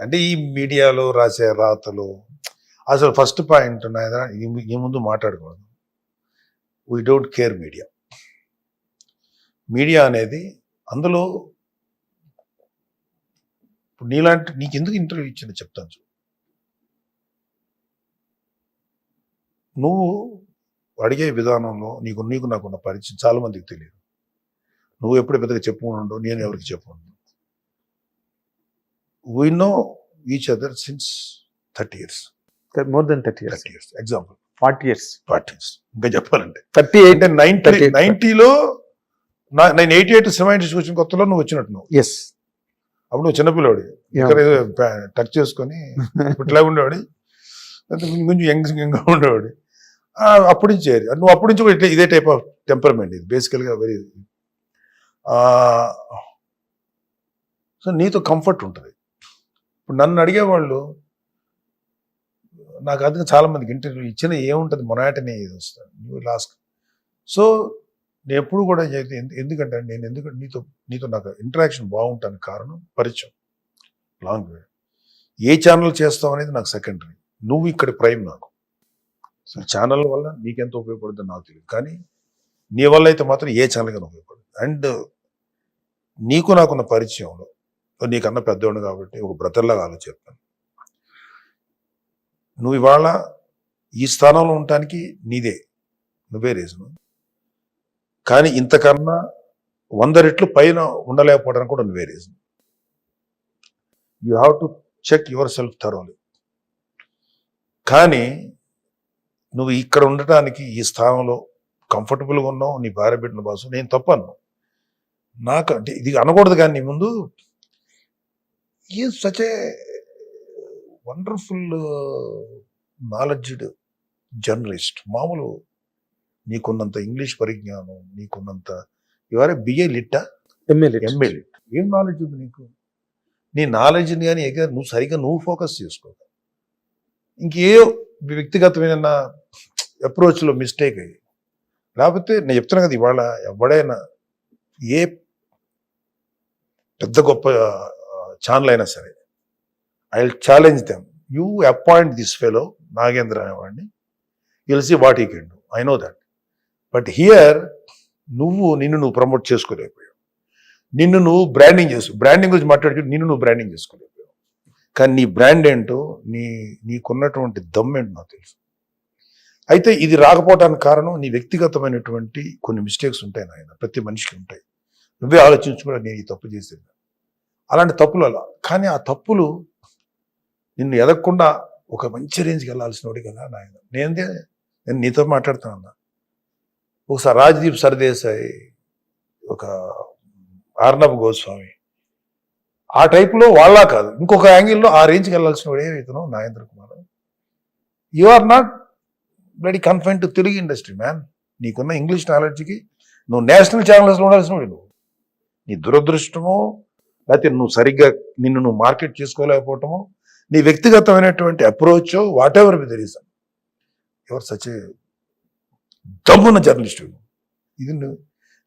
అంటే ఈ మీడియాలో రాసే రాతలు అసలు ఫస్ట్ పాయింట్ నాయన ఈ- ఈ ముందు మాట్లాడకూడదు. We don't care media media అనేది అందులో ఇప్పుడు నీలాంటి నీకు ఎందుకు ఇంటర్వ్యూ ఇచ్చింది చెప్తాను చూ నువ్వు అడిగే విధానంలో నీకు నీకు నాకున్న పరిచయం చాలా మందికి తెలియదు. నువ్వు ఎప్పుడు పెద్దగా చెప్పుకుండవు నేను ఎవరికి చెప్పుకుండు we know each other since thirty years more than thirty years thirty years example forty years forty years ఇంకా చెప్పాలంటే. థర్టీ ఎయిట్ అంటే నైన్టీ 38. నైన్టీలో నేను ఎయిటీ ఎయిట్ సెవెంటీ వచ్చిన కొత్తలో నువ్వు వచ్చినట్టు నువ్వు. ఎస్ అప్పుడు నువ్వు చిన్నపిల్లవాడి ఇక్కడ టచ్ చేసుకొని ఇట్లా ఉండేవాడి. కొంచెం యంగ్ యంగ్గా ఉండేవాడి. అప్పటి నుంచి నువ్వు అప్పటి నుంచి కూడా ఇట్లా ఇదే టైప్ ఆఫ్ టెంపర్మెంట్ ఇది. బేసికల్గా వెరీ సో నీతో కంఫర్ట్ ఉంటుంది. ఇప్పుడు నన్ను అడిగేవాళ్ళు నాకు అది చాలామందికి ఇంటర్వ్యూ ఇచ్చిన ఏముంటుంది మొనాటనే ఇది వస్తుంది నువ్వు లాస్ట్ సో నేను ఎప్పుడు కూడా చేతి- ఎందు- ఎందుకంటే నేను ఎందుకంటే నీతో నీతో నాకు ఇంటరాక్షన్ బాగుంటానికి కారణం పరిచయం లాంగ్ వే. ఏ ఛానల్ చేస్తావు అనేది నాకు సెకండరీ నువ్వు ఇక్కడ ప్రైమ్ నాకు. సో ఛానల్ వల్ల నీకెంత ఉపయోగపడుతుందో నాకు తెలియదు కానీ నీ వల్ల అయితే మాత్రం ఏ ఛానల్ కానీ ఉపయోగపడుతుంది. అండ్ నీకు నాకున్న పరిచయంలో నీకన్నా పెద్దోడు కాబట్టి ఒక బ్రదర్లాగా ఆలోచిస్తాను నువ్వు ఇవాళ ఈ స్థానంలో ఉండటానికి నీదే. నువ్వే రీజను కానీ ఇంతకన్నా వంద రెట్లు పైన ఉండలేకపోవడానికి కూడా నువ్వే reason you have to check yourself thoroughly కానీ నువ్వు ఇక్కడ ఉండటానికి ఈ స్థానంలో కంఫర్టబుల్గా ఉన్నావు నీ భార్య బిడ్డల బాసు నేను తప్పను. నాకు అంటే ఇది అనకూడదు కానీ నీ ముందు ఈ such a wonderful knowledged journalist మామూలు నీకున్నంత ఇంగ్లీష్ పరిజ్ఞానం నీకున్నంత ఇవారే బిఏ లిట్టా ఎమ్మెల్యే ఎంఏ లిట్ ఏం నాలెడ్జ్ ఉంది నీకు? నీ నాలెడ్జ్ని కానీ ఎగ నువ్వు సరిగ్గా నువ్వు ఫోకస్ చేసుకో ఇంకే వ్యక్తిగతమైన అప్రోచ్లో మిస్టేక్ అయ్యి. లేకపోతే నేను చెప్తున్నా కదా ఇవాళ ఎవడైనా ఏ పెద్ద గొప్ప ఛానల్ అయినా సరే I will challenge them. You appoint this fellow Nagendra అనేవాడిని. You'll see what he can do. I know that. But here నువ్వు నిన్ను నువ్వు ప్రమోట్ చేసుకోలేకపోయావు. నిన్ను నువ్వు బ్రాండింగ్ చేసు బ్రాండింగ్ గురించి మాట్లాడుతూ నిన్ను నువ్వు బ్రాండింగ్ చేసుకోలేకపోయావు. కానీ నీ బ్రాండ్ ఏంటో నీ నీకున్నటువంటి దమ్ ఏంటో నాకు తెలుసు. అయితే ఇది రాకపోవడానికి కారణం నీ వ్యక్తిగతమైనటువంటి కొన్ని మిస్టేక్స్ ఉంటాయి నాయన. ప్రతి మనిషికి ఉంటాయి. నువ్వే ఆలోచించుకుని నేను ఈ తప్పు చేసేది అలాంటి తప్పులు అలా కానీ ఆ తప్పులు నిన్ను ఎదగకుండా ఒక మంచి రేంజ్కి వెళ్ళాల్సిన వాడి కదా నాయన. నేనే నేను నీతో మాట్లాడుతున్నా ఒకసారి రాజ్దీప్ సర్దేశాయి ఒక ఆర్నబ్ గోస్వామి. ఆ టైపులో వాళ్ళ కాదు. ఇంకొక యాంగిల్లో ఆ రేంజ్కి వెళ్ళాల్సిన వాడే ఇతను Nagendra Kumar. You are not bloody confine to Telugu industry man నీకున్న ఇంగ్లీష్ నాలెడ్జ్కి నువ్వు నేషనల్ ఛానల్స్లో ఉండాల్సిన వాడు నువ్వు. నీ దురదృష్టమో లేకపోతే నువ్వు సరిగ్గా నిన్ను నువ్వు మార్కెట్ చేసుకోలేకపోవటమో నీ వ్యక్తిగతమైనటువంటి approach whatever with reason ఎవరు సచ్ దమ్మున్న జర్నలిస్ట్ ఇది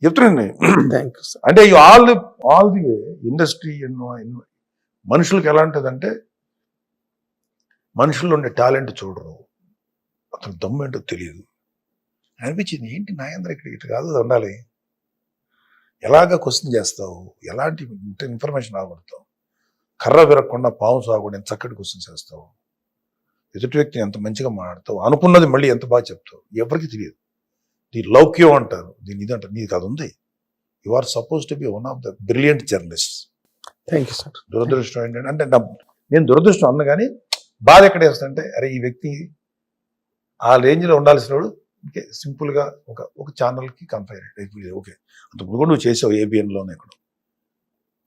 చెప్తున్నాను నేను. థ్యాంక్ యూ సార్ అంటే all the all the way industry ఎన్నో ఎన్నో. మనుషులకు ఎలా ఉంటుందంటే మనుషుల్లో ఉండే టాలెంట్ చూడరు. అతను దమ్ము ఏంటో తెలియదు అనిపించింది ఏంటి నాయంద్ర ఇక్కడ ఇటు కాదు ఉండాలి. ఎలాగ క్వశ్చన్ చేస్తావు? ఎలాంటి ఇన్ఫర్మేషన్ రాబడతావు? కర్ర విరగకుండా పాము సాగుడు ఎంత చక్కటి క్వశ్చన్ చేస్తావు? ఎదుటి వ్యక్తిని ఎంత మంచిగా మాట్లాడతావు? అనుకున్నది మళ్ళీ ఎంత బాగా చెప్తావు? ఎవరికి తెలియదు. నీ లౌక్యం అంటారు. దీని ఇది అంటారు. నీకు అది ఉంది. You are suppose to be one of the brilliant journalist thank you sir దురదృష్టం ఏంటంటే అంటే నేను దురదృష్టం అన్న కానీ బాధ ఎక్కడ వేస్తుంటే అరే ఈ వ్యక్తి ఆ రేంజ్లో ఉండాల్సిన వాడు ఇంకే సింపుల్గా ఒక ఒక ఛానల్కి కన్ఫైన్ ఓకే అంతకుముందు కూడా నువ్వు చేసావు ఏబిఎన్లోనే ఇక్కడ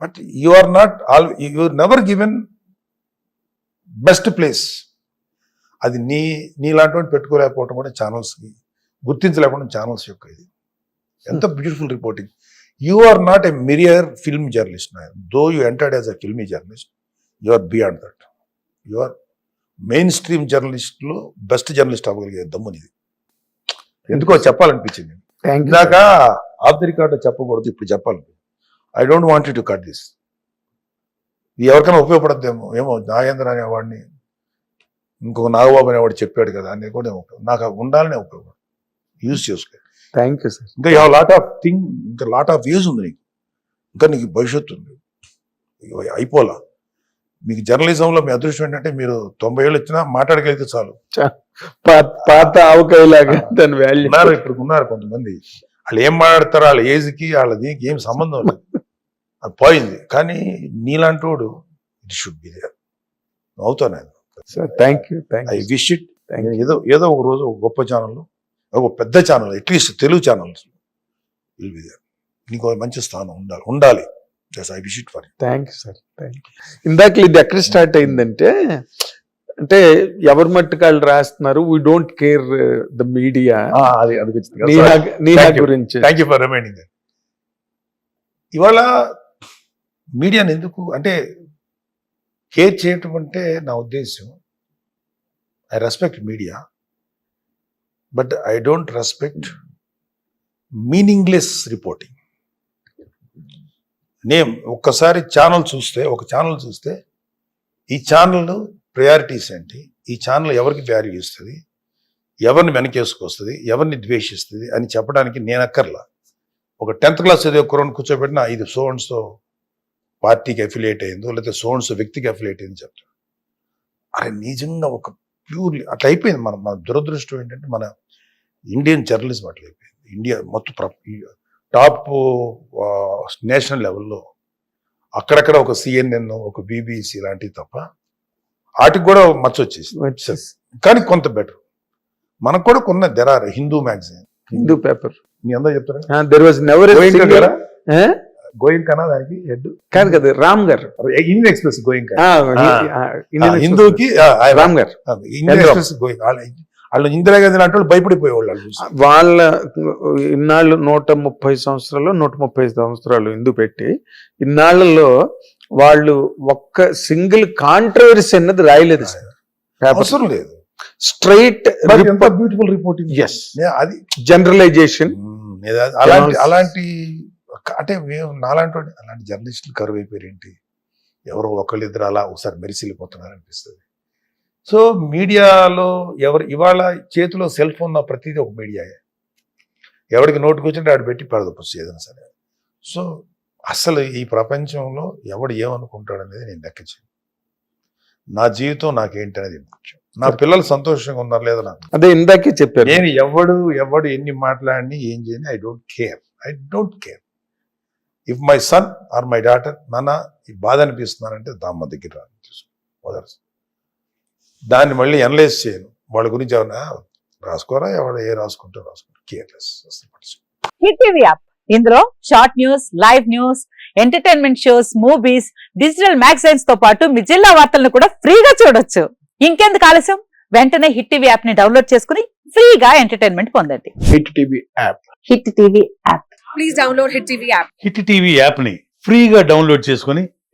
but you are not all you never given best place. అది నీ నీలాంటి పెట్టుకోలేకపోవడం కూడా ఛానల్స్కి గుర్తించలేకపోవడం ఛానల్స్ యొక్క ఇది. ఎంత beautiful reporting. You are not a mere film journalist though you entered as a filmy journalist you are beyond that. You are mainstream జర్నలిస్ట్లో best journalist అవ్వగలిగే దమ్మునిది. ఎందుకో చెప్పాలనిపించింది. ఇందాక ఆఫ్ ది రికార్డ్ చెప్పకూడదు ఇప్పుడు చెప్పాలి. I don't want to cut this ఇది ఎవరికైనా ఉపయోగపడద్దేమో ఏమో నాగేంద్ర అనేవాడిని ఇంకొక నాగబాబు అనేవాడు చెప్పాడు కదా అనేది కూడా. నాకు ఉండాలనే ఉపయోగం యూజ్ చేసుకో. థ్యాంక్ యూ సార్ ఇంకా లాట్ ఆఫ్ థింగ్ ఇంకా లాట్ ఆఫ్ యూజ్ ఉంది నీకు. ఇంకా నీకు భవిష్యత్తు ఉంది. అయిపోలా. మీకు జర్నలిజంలో మీ అదృష్టం ఏంటంటే మీరు తొంభై ఏళ్ళు వచ్చినా మాట్లాడగలిగితే చాలు. పాత ఆవకాయలాగా దాని వాల్యూ ఉన్నారు ఇప్పుడు ఉన్నారు కొంతమంది. వాళ్ళు ఏం మాట్లాడతారో వాళ్ళ ఏజ్కి వాళ్ళ దీనికి ఏం సంబంధం లేదు. అది పోయింది. కానీ నీలాంటోడు ఇట్ షుడ్ బి దేర్ అవుతాను నేను sir thank you thank I wish it ఏదో ఏదో ఒక రోజు ఒక గొప్ప ఛానల్ ఒక పెద్ద channel atleast Telugu channels will be there నీకు మంచి స్థానం ఉండాలి ఉండాలి. Just I wish it for thank you sir thank ఇందాక ఇది ఎక్కడ స్టార్ట్ అయిందంటే అంటే ఎవరి మట్టుకు వాళ్ళు రాస్తున్నారు we don't care the media అది. గురించి. థ్యాంక్ యూ ఫర్ రిమైండింగ్ ఇవాళ మీడియాని ఎందుకు అంటే కేర్ చేయటం అంటే నా ఉద్దేశం I respect media but I don't respect meaningless reporting name ఒక్కసారి ఛానల్ చూస్తే ఒక ఛానల్ చూస్తే ఈ ఛానల్ ప్రయారిటీస్ ఏంటి? ఈ ఛానల్ ఎవరికి వాల్యూ ఇస్తుంది? ఎవరిని వెనకేసుకొస్తుంది ఎవరిని ద్వేషిస్తుంది? అని చెప్పడానికి నేను అక్కర్లా. ఒక టెన్త్ క్లాస్ చదివే కుర్రను కూర్చోబెట్టిన ఇది సోన్స్తో పార్టీకి అఫిలియేట్ అయిందో లేకపోతే సోన్స్ వ్యక్తికి అఫిలియేట్ అయింది చెప్తాను అరే నిజంగా ఒక ప్యూర్లీ అట్లా అయిపోయింది. మన మన దురదృష్టం ఏంటంటే మన ఇండియన్ జర్నలిజం అట్లా అయిపోయింది. ఇండియా మొత్తం ప్ర- టాప్ నేషనల్ లెవెల్లో అక్కడక్కడ ఒక సిఎన్ఎన్ ఒక బీబీసీ లాంటివి తప్ప వాటికి కూడా మచ్చ వచ్చేసి కానీ కొంత బెటర్. మనకు కూడా కొన్న దెరార్ హిందూ మ్యాగజైన్ హిందూ పేపర్ మీ అందరూ చెప్తారా? దెర్ వాజ్ నెవర్ గోయింకా కదా? గోయింకా దానికి హెడ్ కాదు కదా రామ్ గారు. ఇండియన్ ఎక్స్ప్రెస్ ఇండియన్ హిందూకి రామ్ గారు. ఇండియన్? ఎక్స్ప్రెస్ గోయింకా వాళ్ళ- ఇందిరాగాంధీ లాంటి వాళ్ళు భయపడిపోయేవాళ్ళు వాళ్ళు ఇన్నాళ్ళు నూట ముప్పై సంవత్సరాలు నూట ముప్పై సంవత్సరాలు ఇందు పెట్టి ఇన్నాళ్ళలో వాళ్ళు ఒక్క సింగిల్ కాంట్రవర్సీ అన్నది రాయలేదు సార్. అవసరం లేదు. స్ట్రైట్ బ్యూటిఫుల్ రిపోర్టింగ్ ఎస్ అది జనరలైజేషన్ అలాంటి అలాంటి అంటే మేము నాలాంటి అలాంటి జర్నలిస్టులు కరువు అయిపోయారు ఏంటి ఎవరో ఒకళ్ళిద్దరు అలా ఒకసారి మెరిసిల్లిపోతున్నారు అనిపిస్తుంది. సో మీడియాలో ఎవరు ఇవాళ చేతిలో సెల్ ఫోన్ ఉన్న ప్రతిదీ ఒక మీడియాయే. ఎవరికి నోటుకు వచ్చింటే ఆడు పెట్టి పడదొచ్చు ఏదైనా సరే. సో అసలు ఈ ప్రపంచంలో ఎవడు ఏమనుకుంటాడు అనేది నేను లెక్క చేయను. నా జీవితం నాకేంటి అనేది ముఖ్యం. నా పిల్లలు సంతోషంగా ఉన్నారు లేదా నాకు అదే ఇందాకే చెప్పారు. నేను ఎవడు ఎవడు ఎన్ని మాట్లాడిని ఏం చేయని I don't care. I don't care. If my son or my daughter నాన్న ఈ బాధ అనిపిస్తున్నారంటే దామ్మ దగ్గర. వదలరు. దాన్ని మళ్ళీ అనలైజ్ చేయను. వాళ్ళ గురించి ఏమన్నా రాసుకోరా? ఎవడ ఏ రాసుకుంటే రాసుకుంటారు కేర్లెస్. Hit TV app. ఇందులో short news live news entertainment shows movies digital మ్యాగజైన్స్తో పాటు మీ జిల్లా వార్తలను కూడా ఫ్రీగా చూడొచ్చు. ఇంకెందుకు ఆలస్యం? వెంటనే హిట్ టీవీ యాప్ని డౌన్లోడ్ చేసుకుని ఫ్రీగా ఎంటర్టైన్మెంట్ పొందండి. Hit TV app. Hit TV app. Please download Hit TV app. Hit TV యాప్ని ఫ్రీగా డౌన్లోడ్ చేసుకొని